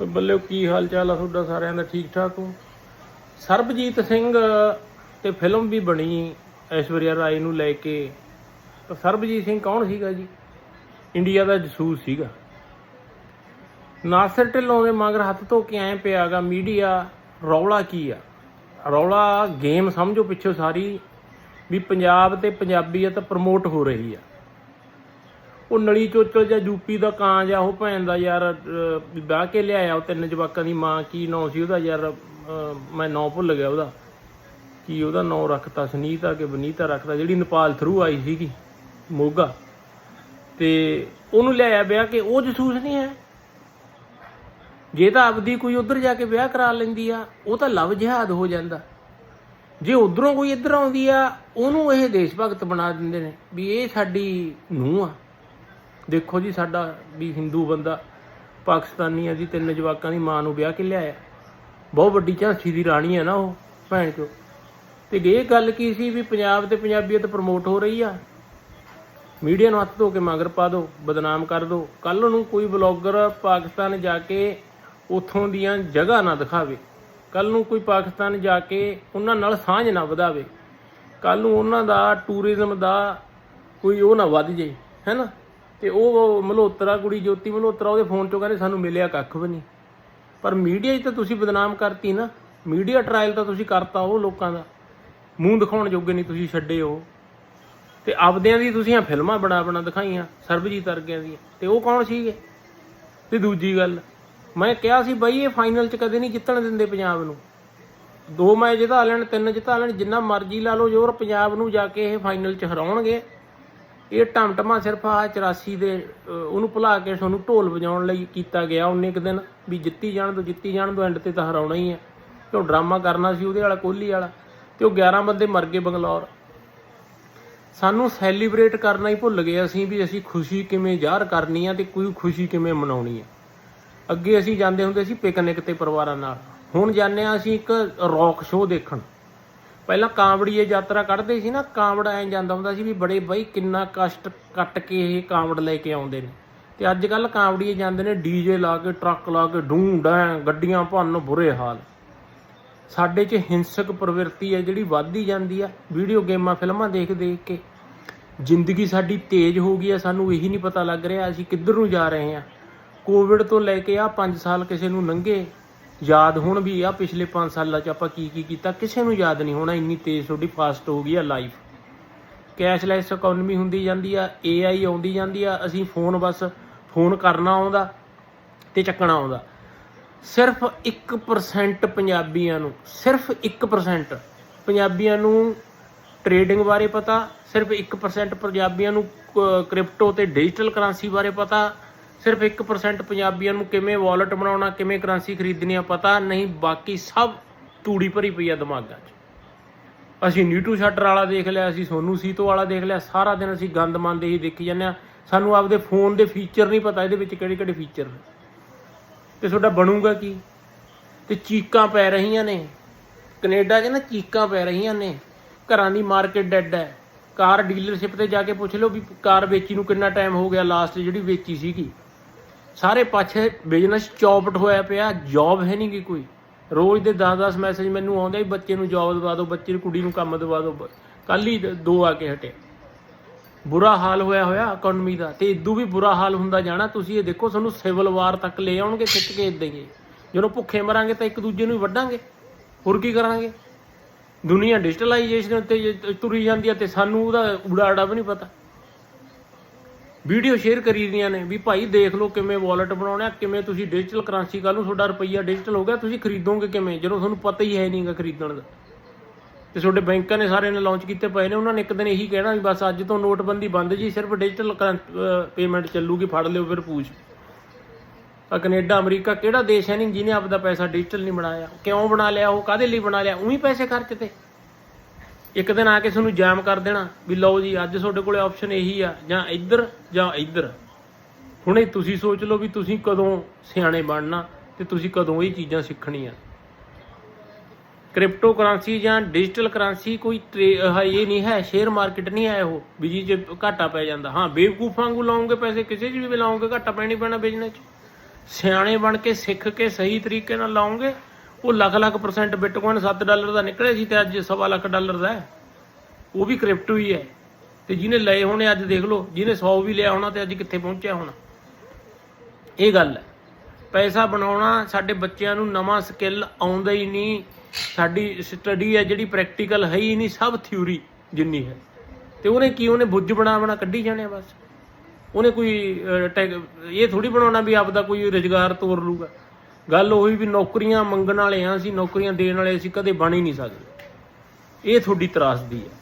ਓਏ ਬੱਲੇ ਕੀ ਹਾਲ ਚਾਲ ਆ ਤੁਹਾਡਾ ਸਾਰਿਆਂ ਦਾ? ਠੀਕ ਠਾਕ ਹੋ? ਸਰਬਜੀਤ ਸਿੰਘ, ਤੇ ਫਿਲਮ ਵੀ ਬਣੀ ਐਸ਼ਵਰਿਆ ਰਾਏ ਨੂੰ ਲੈ ਕੇ। ਸਰਬਜੀਤ ਸਿੰਘ ਕੌਣ ਸੀਗਾ ਜੀ? ਇੰਡੀਆ ਦਾ ਜਸੂਸ ਸੀਗਾ। ਨਾਸਰ ਢਿੱਲੋਂ ਦੇ ਮਗਰ ਹੱਥ ਧੋ ਕੇ ਐ ਪਿਆਗਾ ਮੀਡੀਆ, ਰੌਲਾ ਕੀ ਆ? ਰੌਲਾ ਗੇਮ ਸਮਝੋ ਪਿੱਛੋਂ ਸਾਰੀ, ਵੀ ਪੰਜਾਬ ਤੇ ਪੰਜਾਬੀਅਤ ਪ੍ਰਮੋਟ ਹੋ ਰਹੀ ਆ। ਉਹ ਨਲੀ ਚੋਚਲ ਜਾਂ ਯੂਪੀ ਦਾ ਕਾਂ ਜਾਂ ਉਹ ਭੈਣ ਦਾ ਯਾਰ ਅਹ, ਵਿਆਹ ਕੇ ਲਿਆਇਆ ਉਹ ਤਿੰਨ ਜਵਾਕਾਂ ਦੀ ਮਾਂ ਕੀ ਨਾਂ ਸੀ ਉਹਦਾ ਯਾਰ ਅਹ, ਮੈਂ ਨਾਂ ਭੁੱਲ ਗਿਆ ਉਹਦਾ। ਕੀ ਉਹਦਾ ਨਾਂ ਰੱਖਤਾ ਸੁਨੀਤਾ ਕਿ ਬਨੀਤਾ ਰੱਖਤਾ ਜਿਹੜੀ ਨੇਪਾਲ ਥਰੂ ਆਈ ਸੀਗੀ ਮੋਗਾ। ਤੇ ਉਹਨੂੰ ਲਿਆਇਆ ਵਿਆਹ ਕੇ ਉਹ ਜਸੂਸ ਨਹੀਂ ਹੈ। ਜੇ ਤਾਂ ਆਪਦੀ ਕੋਈ ਉਧਰ ਜਾ ਕੇ ਵਿਆਹ ਕਰਾ ਲੈਂਦੀ ਆ ਉਹ ਤਾਂ ਲਵ ਜਿਹਾਦ ਹੋ ਜਾਂਦਾ। ਜੇ ਉਧਰੋਂ ਕੋਈ ਇੱਧਰ ਆਉਂਦੀ ਆ ਉਹਨੂੰ ਇਹ ਦੇਸ਼ ਭਗਤ ਬਣਾ ਦਿੰਦੇ ਨੇ ਵੀ ਇਹ ਸਾਡੀ ਨੂੰਹ ਆ। ਦੇਖੋ ਜੀ ਸਾਡਾ ਵੀ ਹਿੰਦੂ ਬੰਦਾ, ਪਾਕਿਸਤਾਨੀ ਆ ਜੀ, ਤਿੰਨ ਜਵਾਕਾਂ ਦੀ ਮਾਂ ਨੂੰ ਵਿਆਹ ਕੇ ਲਿਆਇਆ। ਬਹੁਤ ਵੱਡੀ ਝਾਂਸੀ ਦੀ ਰਾਣੀ ਆ ਨਾ ਉਹ, ਭੈਣ ਚੋ। ਤੇ ਇਹ ਗੱਲ ਕੀ ਸੀ ਵੀ ਪੰਜਾਬ ਤੇ ਪੰਜਾਬੀਅਤ ਪ੍ਰਮੋਟ ਹੋ ਰਹੀ ਆ? ਮੀਡੀਆ ਨੂੰ ਹੱਥ ਧੋ ਕੇ ਮਗਰ ਪਾ ਦਿਓ, ਬਦਨਾਮ ਕਰ ਦਿਓ। ਕੱਲ ਨੂੰ ਕੋਈ ਬਲੌਗਰ ਪਾਕਿਸਤਾਨ ਜਾ ਕੇ ਉਥੋਂ ਦੀਆਂ ਜਗ੍ਹਾ ਨਾ ਦਿਖਾਵੇ। ਕੱਲ ਨੂੰ ਕੋਈ ਪਾਕਿਸਤਾਨ ਜਾ ਕੇ ਉਹਨਾਂ ਨਾਲ ਸਾਂਝ ਨਾ ਵਧਾਵੇ। ਕੱਲ ਨੂੰ ਉਹਨਾਂ ਦਾ ਟੂਰਿਜ਼ਮ ਦਾ ਕੋਈ ਉਹ ਨਾ ਵੱਧ ਜੇ ਹੈਨਾ? ਤੇ ਉਹ ਮਲਹੋਤਰਾ, ਕੁੜੀ ਜੋਤੀ ਮਲਹੋਤਰਾ ਉਹਦੇ ਫੋਨ ਚੋਂ ਕਹਿੰਦੇ ਸਾਨੂੰ ਮਿਲਿਆ ਕੱਖ ਵੀ ਨਹੀਂ। ਪਰ ਮੀਡੀਆ 'ਚ ਤਾਂ ਤੁਸੀਂ ਬਦਨਾਮ ਕਰਤੀ ਨਾ। ਮੀਡੀਆ ਟ੍ਰਾਇਲ ਤਾਂ ਤੁਸੀਂ ਕਰਤਾ ਉਹ ਲੋਕਾਂ ਦਾ। ਮੂੰਹ ਦਿਖਾਉਣ ਜੋਗੇ ਨਹੀਂ ਤੁਸੀਂ, ਛੱਡੇ ਹੋ ਤੇ ਆਪਦਿਆਂ ਦੀ ਤੁਸੀਂ ਆ ਫਿਲਮਾਂ ਬਣਾ ਬਣਾ ਦਿਖਾਈਆਂ, ਸਰਬਜੀਤ ਅਰਗਿਆਂ ਦੀਆਂ। ਤੇ ਉਹ ਕੌਣ ਸੀਗੇ? ਤੇ ਦੂਜੀ ਗੱਲ, ਮੈਂ ਕਿਹਾ ਸੀ ਬਾਈ ਇਹ ਫਾਈਨਲ 'ਚ ਕਦੇ ਨਹੀਂ ਜਿੱਤਣ ਦਿੰਦੇ ਪੰਜਾਬ ਨੂੰ। ਦੋ ਮੈਚ ਜਿਤਾ ਲੈਣ, ਤਿੰਨ ਜਿਤਾ ਲੈਣ, ਜਿੰਨਾ ਮਰਜ਼ੀ ਲਾ ਲਓ, ਜੋਰ ਪੰਜਾਬ ਨੂੰ ਜਾ ਕੇ ਇਹ ਫਾਈਨਲ 'ਚ ਹਰਾਉਣਗੇ। ਇਹ ਟਮਟਮਾ ਸਿਰਫ ਆ 84 ਦੇ ਉਹਨੂੰ ਭੁਲਾ ਕੇ ਤੁਹਾਨੂੰ ਢੋਲ ਵਜਾਉਣ ਲਈ ਕੀਤਾ ਗਿਆ ਉਹਨੇ ਇੱਕ ਦਿਨ ਵੀ ਜਿੱਤੀ ਜਾਣ ਤੋਂ, ਜਿੱਤੀ ਜਾਣ ਤੋਂ ਐਂਡ ਤੇ ਤਾਂ ਹਰਾਉਣਾ ਹੀ ਹੈ। ਤੇ ਉਹ ਡਰਾਮਾ ਕਰਨਾ ਸੀ ਉਹਦੇ ਵਾਲਾ, ਕੋਹਲੀ ਵਾਲਾ। ਤੇ ਉਹ 11 ਬੰਦੇ ਮਰ ਗਏ ਬੰਗਲੌਰ। ਸਾਨੂੰ ਸੈਲੀਬ੍ਰੇਟ ਕਰਨਾ ਹੀ ਭੁੱਲ ਗਏ ਅਸੀਂ ਵੀ ਅਸੀਂ ਖੁਸ਼ੀ ਕਿਵੇਂ ਜ਼ਾਹਰ ਕਰਨੀ ਆ ਤੇ ਕੋਈ ਖੁਸ਼ੀ ਕਿਵੇਂ ਮਨਾਉਣੀ ਆ। ਅੱਗੇ ਅਸੀਂ ਜਾਂਦੇ ਹੁੰਦੇ ਸੀ ਪਿਕਨਿਕ ਤੇ ਪਰਿਵਾਰਾਂ ਨਾਲ। ਹੁਣ ਜਾਂਦੇ ਆ ਅਸੀਂ ਇੱਕ ਰੌਕ ਸ਼ੋਅ ਦੇਖਣ। ਪਹਿਲਾਂ ਕਾਂਵੜੀਏ ਯਾਤਰਾ ਕੱਢਦੇ ਸੀ ਨਾ, ਕਾਂਵੜ ਐ ਜਾਂਦਾ ਹੁੰਦਾ ਸੀ ਵੀ ਬੜੇ ਬਈ ਕਿੰਨਾ ਕਸ਼ਟ ਕੱਟ ਕੇ ਇਹ ਕਾਂਵੜ ਲੈ ਕੇ ਆਉਂਦੇ ਨੇ। ਤੇ ਅੱਜ ਕੱਲ ਕਾਂਵੜੀਏ ਜਾਂਦੇ ਨੇ ਡੀਜੇ ਲਾ ਕੇ, ਟਰੱਕ ਲਾ ਕੇ, ਡੂੰ ਡੈਂ, ਗੱਡੀਆਂ ਭੰਨ, ਬੁਰੇ ਹਾਲ। ਸਾਡੇ 'ਚ ਹਿੰਸਕ ਪ੍ਰਵਿਰਤੀ ਹੈ, ਜਿਹੜੀ ਵੱਧਦੀ ਜਾਂਦੀ ਆ। ਵੀਡੀਓ ਗੇਮਾਂ, ਫਿਲਮਾਂ ਦੇਖ ਦੇਖ ਕੇ। ਜ਼ਿੰਦਗੀ ਸਾਡੀ ਤੇਜ਼ ਹੋ ਗਈ ਆ, ਸਾਨੂੰ ਇਹੀ ਨਹੀਂ ਪਤਾ ਲੱਗ ਰਿਹਾ ਅਸੀਂ ਕਿੱਧਰ ਨੂੰ ਜਾ ਰਹੇ ਆ ਕੋਵਿਡ ਤੋਂ ਲੈ ਕੇ ਆ 5 ਸਾਲ ਕਿਸੇ ਨੂੰ ਲੰਘੇ ਯਾਦ ਹੁਣ ਵੀ ਆ, ਪਿਛਲੇ 5 ਸਾਲਾਂ 'ਚ ਆਪਾਂ ਕੀ ਕੀ ਕੀਤਾ? ਕਿਸੇ ਨੂੰ ਯਾਦ ਨਹੀਂ ਹੋਣਾ, ਇੰਨੀ ਤੇਜ਼ ਤੁਹਾਡੀ ਫਾਸਟ ਹੋ ਗਈ ਆ ਲਾਈਫ ਕੈਸ਼ਲੈਸ ਇਕਨੋਮੀ ਹੁੰਦੀ ਜਾਂਦੀ ਆ AI ਆਉਂਦੀ ਜਾਂਦੀ ਆ, ਅਸੀਂ ਫੋਨ ਬਸ ਫੋਨ ਕਰਨਾ ਆਉਂਦਾ ਤੇ ਚੱਕਣਾ ਆਉਂਦਾ। ਸਿਰਫ 1% ਪੰਜਾਬੀਆਂ ਨੂੰ, ਸਿਰਫ 1% ਪੰਜਾਬੀਆਂ ਨੂੰ ਟ੍ਰੇਡਿੰਗ ਬਾਰੇ ਪਤਾ, ਸਿਰਫ 1% ਪੰਜਾਬੀਆਂ ਨੂੰ ਕ੍ਰਿਪਟੋ ਤੇ ਡਿਜੀਟਲ ਕਰੰਸੀ ਬਾਰੇ ਪਤਾ ਸਿਰਫ 1% ਪੰਜਾਬੀਆਂ ਨੂੰ ਕਿਵੇਂ ਵਾਲਟ ਬਣਾਉਣਾ, ਕਿਵੇਂ ਕਰੰਸੀ ਖਰੀਦਣੀ ਆ ਪਤਾ ਨਹੀਂ, ਬਾਕੀ ਸਭ ਤੂੜੀ ਭਰੀ ਪਈ ਆ ਦਿਮਾਗਾਂ 'ਚ। ਅਸੀਂ ਨੀਟੂ ਸ਼ਟਰ ਵਾਲਾ ਦੇਖ ਲਿਆ, ਅਸੀਂ ਸੋਨੂ ਸੀਤੋ ਵਾਲਾ ਦੇਖ ਲਿਆ, ਸਾਰਾ ਦਿਨ ਅਸੀਂ ਗੰਦ ਮੰਦੇ ਹੀ ਦੇਖੀ ਜਾਂਦੇ ਆ। ਸਾਨੂੰ ਆਪਦੇ ਫੋਨ ਦੇ ਫੀਚਰ ਨਹੀਂ ਪਤਾ ਇਹਦੇ ਵਿੱਚ ਕਿਹੜੇ ਕਿਹੜੇ ਫੀਚਰ ਨੇ। ਤੇ ਤੁਹਾਡਾ ਬਣੂਗਾ ਕੀ? ਤੇ ਚੀਕਾਂ ਪੈ ਰਹੀਆਂ ਨੇ। ਕੈਨੇਡਾ 'ਚ ਨਾ ਚੀਕਾਂ ਪੈ ਰਹੀਆਂ ਨੇ। ਘਰਾਂ ਦੀ ਮਾਰਕੀਟ ਡੈੱਡ ਹੈ। ਕਾਰ ਡੀਲਰਸ਼ਿਪ ਤੇ ਜਾ ਕੇ ਪੁੱਛ ਲਓ ਵੀ ਕਾਰ ਵੇਚੀ ਨੂੰ ਕਿੰਨਾ ਟਾਈਮ ਹੋ ਗਿਆ ਲਾਸਟ ਜਿਹੜੀ ਵੇਚੀ ਸੀਗੀ। ਸਾਰੇ ਪਾਛੇ ਬਿਜ਼ਨਸ ਚੌਪਟ ਹੋਇਆ ਪਿਆ ਜੌਬ ਹੈ ਨਹੀਂ ਗੀ ਕੋਈ। ਰੋਜ਼ ਦੇ 10-10 ਮੈਸੇਜ ਮੈਨੂੰ ਆਉਂਦੇ ਵੀ ਬੱਚੇ ਨੂੰ ਜੌਬ ਦਵਾ ਦਿਓ, ਬੱਚੇ ਨੂੰ, ਕੁੜੀ ਨੂੰ ਕੰਮ ਦਵਾ ਦਿਓ। ਕੱਲ ਹੀ ਦੋ ਆ ਕੇ ਹਟੇ। ਬੁਰਾ ਹਾਲ ਹੋਇਆ ਹੋਇਆ ਇਕਨੋਮੀ ਦਾ। ਤੇ ਇਦੋਂ ਵੀ ਬੁਰਾ ਹਾਲ ਹੁੰਦਾ ਜਾਣਾ, ਤੁਸੀਂ ਇਹ ਦੇਖੋ, ਤੁਹਾਨੂੰ ਸਿਵਲ ਵਾਰ ਤੱਕ ਲੈ ਆਉਣਗੇ, ਖਿੱਚ ਕੇ ਇਦਾਂ ਹੀ ਜਦੋਂ ਭੁੱਖੇ ਮਰਾਂਗੇ ਤਾਂ ਇੱਕ ਦੂਜੇ ਨੂੰ ਹੀ ਵੱਢਾਂਗੇ। ਹੋਰ ਕੀ ਕਰਾਂਗੇ? ਦੁਨੀਆ ਡਿਜੀਟਲਾਈਜੇਸ਼ਨ ਉੱਤੇ ਤੁਰੀ ਜਾਂਦੀ ਹੈ ਤੇ ਸਾਨੂੰ ਉਹਦਾ ਉਡਾੜਾ ਵੀ ਨਹੀਂ ਪਤਾ। ਵੀਡੀਓ ਸ਼ੇਅਰ ਕਰੀ ਦੀਆਂ ਨੇ ਵੀ ਭਾਈ ਦੇਖ ਲਓ ਕਿਵੇਂ ਵਾਲਟ ਬਣਾਉਣਾ, ਕਿਵੇਂ ਤੁਸੀਂ ਡਿਜੀਟਲ ਕਰੰਸੀ ਕੱਲ ਨੂੰ ਤੁਹਾਡਾ ਰੁਪਈਆ ਡਿਜੀਟਲ ਹੋ ਗਿਆ, ਤੁਸੀਂ ਖਰੀਦੋਗੇ ਕਿਵੇਂ? ਜਦੋਂ ਤੁਹਾਨੂੰ ਪਤਾ ਹੀ ਹੈ ਨਹੀਂਗਾ ਖਰੀਦਣ ਦਾ। ਤੇ ਤੁਹਾਡੇ ਬੈਂਕਾਂ ਨੇ ਸਾਰਿਆਂ ਨੇ ਲਾਂਚ ਕੀਤੇ ਪਏ ਨੇ, ਉਹਨਾਂ ਨੇ ਇੱਕ ਦਿਨ ਇਹੀ ਕਹਿਣਾ ਵੀ ਬਸ ਅੱਜ ਤੋਂ ਨੋਟਬੰਦੀ ਬੰਦ ਜੀ, ਸਿਰਫ ਡਿਜੀਟਲ ਪੇਮੈਂਟ ਚੱਲੂਗੀ, ਫੜ ਲਿਓ ਫਿਰ ਪੂਛ। ਆ ਕੈਨੇਡਾ, ਅਮਰੀਕਾ ਕਿਹੜਾ ਦੇਸ਼ ਹੈ ਨਹੀਂ ਜਿਹਨੇ ਆਪਦਾ ਪੈਸਾ ਡਿਜੀਟਲ ਨਹੀਂ ਬਣਾਇਆ? ਕਿਉਂ ਬਣਾ ਲਿਆ, ਉਹ ਕਾਦੇ ਲਈ ਬਣਾ ਲਿਆ? ਉਹੀ ਪੈਸੇ ਖਰਚ ਤੇ ਇੱਕ ਦਿਨ ਆ ਕੇ ਤੁਹਾਨੂੰ ਜਾਮ ਕਰ ਦੇਣਾ ਵੀ ਲਓ ਜੀ, ਅੱਜ ਤੁਹਾਡੇ ਕੋਲੇ ਆਪਸ਼ਨ ਇਹੀ ਆ, ਜਾਂ ਇੱਧਰ ਜਾਂ ਇੱਧਰ। ਹੁਣੇ ਤੁਸੀਂ ਸੋਚ ਲਓ ਵੀ ਤੁਸੀਂ ਕਦੋਂ ਸਿਆਣੇ ਬਣਨਾ ਤੇ ਤੁਸੀਂ ਕਦੋਂ ਇਹ ਚੀਜ਼ਾਂ ਸਿੱਖਣੀਆਂ। ਕ੍ਰਿਪਟੋ ਕਰੰਸੀ ਜਾਂ ਡਿਜੀਟਲ ਕਰੰਸੀ ਕੋਈ ਟਰੇ- ਇਹ ਨਹੀਂ ਹੈ ਸ਼ੇਅਰ ਮਾਰਕੀਟ ਨਹੀਂ ਹੈ ਉਹ, ਵੀ ਜੀ ਚ ਘਾਟਾ ਪੈ ਜਾਂਦਾ। ਹਾਂ, ਬੇਵਕੂਫ ਵਾਂਗੂ ਲਾਉਂਗੇ ਪੈਸੇ, ਕਿਸੇ 'ਚ ਵੀ ਲਾਉਂਗੇ ਘਾਟਾ ਪੈਣੀ ਪੈਣਾ ਬਿਜ਼ਨਸ 'ਚ। ਸਿਆਣੇ ਬਣ ਕੇ ਸਿੱਖ ਕੇ ਸਹੀ ਤਰੀਕੇ ਨਾਲ ਲਾਉਂਗੇ ਉਹ lakh lakh percent bitcoin 7 dollar ਦਾ ਨਿਕਲਿਆ ਸੀ ਤੇ ਅੱਜ ਸਵਾ ਲੱਖ ਡਾਲਰ ਦਾ ਹੈ। ਉਹ ਵੀ ਕ੍ਰਿਪਟੋ ਹੀ ਹੈ। ਤੇ ਜਿਹਨੇ ਲਏ ਹੋਣੇ ਅੱਜ ਦੇਖ ਲਓ, ਜਿਹਨੇ 100 ਵੀ ਲਿਆ ਹੋਣਾ ਤੇ ਅੱਜ ਕਿੱਥੇ ਪਹੁੰਚਿਆ ਹੋਣਾ। ਇਹ ਗੱਲ ਹੈ। ਪੈਸਾ ਬਣਾਉਣਾ ਸਾਡੇ ਬੱਚਿਆਂ ਨੂੰ ਨਵਾਂ ਸਕਿੱਲ ਆਉਂਦਾ ਹੀ ਨਹੀਂ। ਸਾਡੀ ਸਟੱਡੀ ਹੈ ਜਿਹੜੀ ਪ੍ਰੈਕਟੀਕਲ ਹੈ ਹੀ ਨਹੀਂ, ਸਭ ਥਿਊਰੀ ਜਿੰਨੀ ਹੈ। ਤੇ ਉਹਨੇ ਕੀ, ਉਹਨੇ ਬੁੱਝ ਬਣਾ ਬਣਾ ਕੱਢੀ ਜਾਣੇ ਆ ਬਸ। ਉਹਨੇ ਕੋਈ ਟੈਕ- ਇਹ ਥੋੜੀ ਬਣਾਉਣਾ ਵੀ ਆਪਦਾ ਕੋਈ ਰੁਜ਼ਗਾਰ ਤੋਰ ਲੂਗਾ ਗੱਲ ਉਹੀ ਵੀ ਨੌਕਰੀਆਂ ਮੰਗਣ ਵਾਲੇ ਆ ਅਸੀਂ, ਨੌਕਰੀਆਂ ਦੇਣ ਵਾਲੇ ਅਸੀਂ ਕਦੇ ਬਣ ਹੀ ਨਹੀਂ ਸਕਦੇ। ਇਹ ਤੁਹਾਡੀ ਤਰਾਸਦੀ ਹੈ